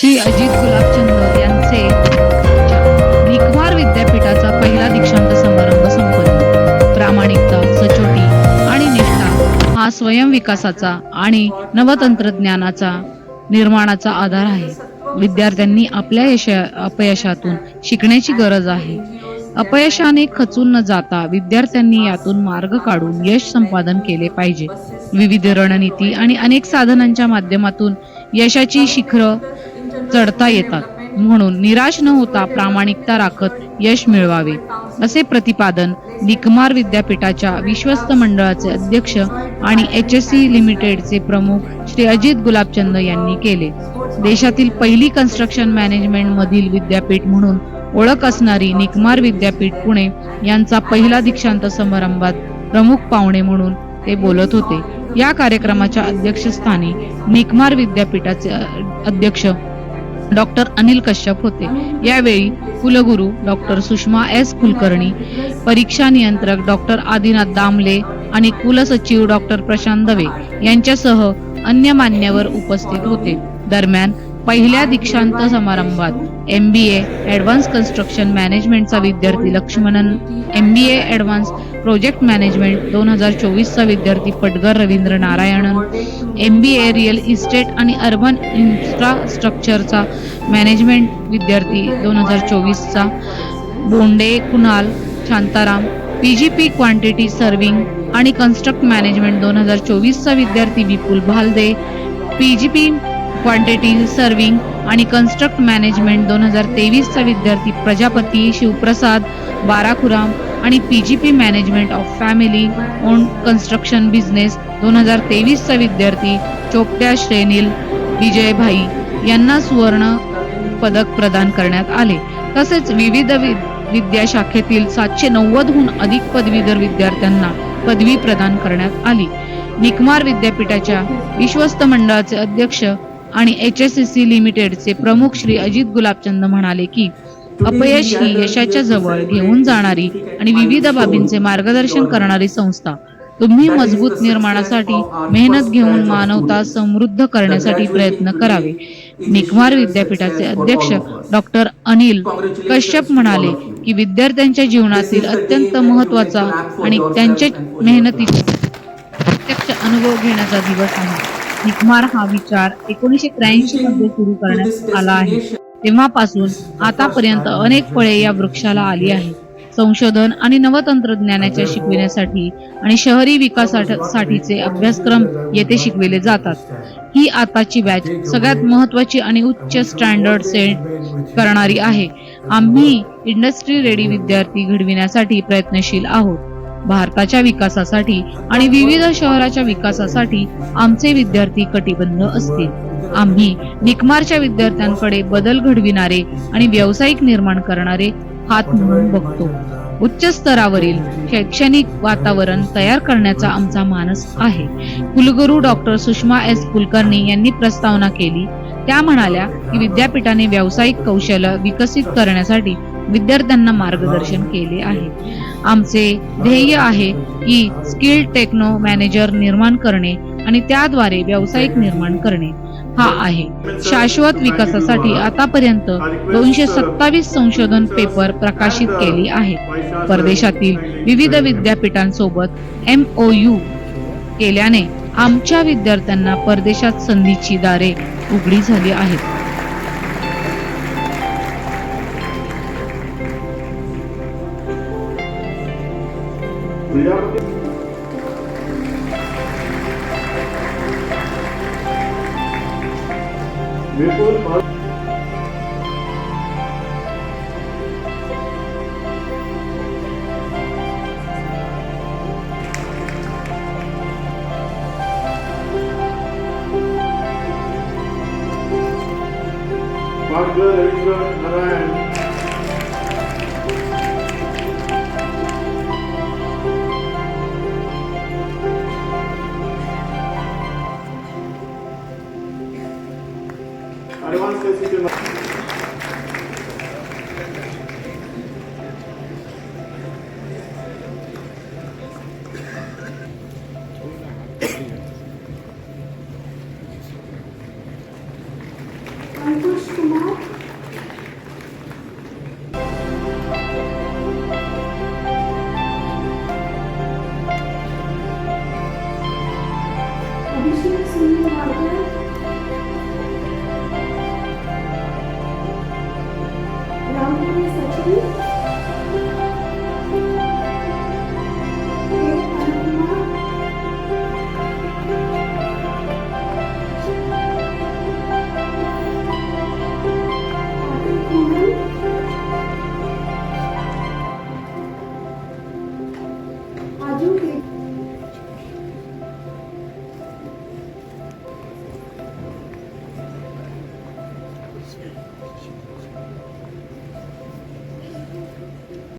श्री अजित गुलाबचंद यांचे निकमार विद्यापीठाचा पहिला दीक्षांत समारंभ संपन्न. प्रामाणिकता सचोटी आणि निष्ठा हा स्वयंविकासाचा आणि नवतंत्रज्ञानाचा निर्माणाचा आधार आहे. विद्यार्थ्यांनी आपल्या यशा अपयशातून शिकण्याची गरज आहे. अपयशाने खचून न जाता विद्यार्थ्यांनी यातून मार्ग काढून यश संपादन केले पाहिजे. विविध रणनीती आणि अनेक साधनांच्या माध्यमातून यशाची शिखरं चढता येतात. म्हणून निराश न होता प्रामाणिकता राखत यश मिळवावे असे प्रतिपादन निकमार विद्यापीठाच्या विश्वस्त मंडळाचे अध्यक्ष आणि एच एस सी लिमिटेडचे प्रमुख श्री अजित गुलाबचंद यांनी केले. देशातील पहिली कन्स्ट्रक्शन मॅनेजमेंट मधील विद्यापीठ म्हणून ओळख असणारी निकमार विद्यापीठ पुणे यांचा पहिला दीक्षांत समारंभात प्रमुख पाहुणे म्हणून ते बोलत होते. या कार्यक्रमाच्या अध्यक्षस्थानी निकमार विद्यापीठाचे अध्यक्ष डॉक्टर अनिल कश्यप होते. यावेळी कुलगुरू डॉक्टर सुषमा एस. कुलकर्णी परीक्षा नियंत्रक डॉक्टर आदिनाथ दामले आणि कुलसचिव डॉक्टर प्रशांत दवे यांच्यासह अन्य मान्यवर उपस्थित होते. दरम्यान पहिल्या दीक्षांत समारंभात M B A advance construction मॅनेजमेंटचा विद्यार्थी Lakshmanan M B A advance project management दोन हजार चोवीसचा विद्यार्थी Patgar Ravindra Narayanan M B A real estate आणि अर्बन इन्फ्रास्ट्रक्चरचा मॅनेजमेंट विद्यार्थी दोन हजार चोवीसचा Bonde Kunal Shantaram P G P quantity surveying आणि कन्स्ट्रक्ट मॅनेजमेंट दोन हजार चोवीसचा विद्यार्थी Vipul Bhalde P G P quantity surveying आणि कन्स्ट्रक्ट मॅनेजमेंट दोन हजार तेवीसचा विद्यार्थी प्रजापती शिवप्रसाद बाराखुराम आणि P G P management of family own construction business दोन हजार तेवीसचा विद्यार्थी चोपट्या श्रेणील विजय भाई यांना सुवर्ण पदक प्रदान करण्यात आले. तसेच विविध विद्याशाखेतील सातशे नव्वदहून अधिक पदवीधर विद्यार्थ्यांना पदवी प्रदान करण्यात आली. निकमार विद्यापीठाच्या विश्वस्त मंडळाचे अध्यक्ष आणि एच एस सी लिमिटेडचे प्रमुख श्री अजित गुलाबचंद म्हणाले की अपयश ही यशाच्या जवळ घेऊन जाणारी आणि विविध बाबींचे मार्गदर्शन करणारी संस्था. तुम्ही मजबूत निर्माणासाठी मेहनत घेऊन मानवता समृद्ध करण्यासाठी प्रयत्न करावे. निकमार विद्यापीठाचे अध्यक्ष डॉक्टर अनिल कश्यप म्हणाले की विद्यार्थ्यांच्या जीवनातील अत्यंत महत्त्वाचा आणि त्यांच्या मेहनतीचा प्रत्यक्ष अनुभव घेण्याचा दिवस आहे. निकमार हा विचार एकोणीसशे त्र्याऐंशी मध्ये सुरू करण्यात आला आहे. तेव्हापासून आतापर्यंत अनेक फळे या वृक्षाला आली आहेत. संशोधन आणि नवतंत्रज्ञानाच्या शिकविण्यासाठी आणि शहरी विकासासाठीचे अभ्यासक्रम येथे शिकविले जातात. ही आताची बॅच सगळ्यात महत्वाची आणि उच्च स्टँडर्ड सेट करणारी आहे. आम्ही इंडस्ट्री रेडी विद्यार्थी घडविण्यासाठी प्रयत्नशील आहोत. भारताच्या विकासासाठी आणि विविध शहराच्या विकासासाठी आमचे विद्यार्थी कटिबंध असतील. आम्ही निकमारच्या विद्यार्थ्यांकडे बदल घडविणारे आणि व्यावसायिक निर्माण करणारे हात म्हणून बघतो. उच्च स्तरावरील शैक्षणिक वातावरण तयार करण्याचा आमचा मानस आहे. कुलगुरू डॉक्टर सुषमा एस. कुलकर्णी यांनी प्रस्तावना केली. त्या म्हणाल्या की विद्यापीठाने व्यावसायिक कौशल्य विकसित करण्यासाठी विद्यार्थ्यांना मार्गदर्शन केले आहे. आमचे ध्येय आहे की स्किल टेक्नो मॅनेजर निर्माण करणे आणि त्याद्वारे व्यावसायिक निर्माण करणे. हा आहे. शाश्वत विकासासाठी आतापर्यंत दोनशे सत्तावीस संशोधन पेपर प्रकाशित केली आहेत. परदेशातील विविध विद्यापीठांसोबत एम ओ यू केल्याने आमच्या विद्यार्थ्यांना परदेशात संधीची दारे उघडी झाली आहेत. क्रीडापती विपुल भाल पाटकर रवींद्र アドバンス Thank you.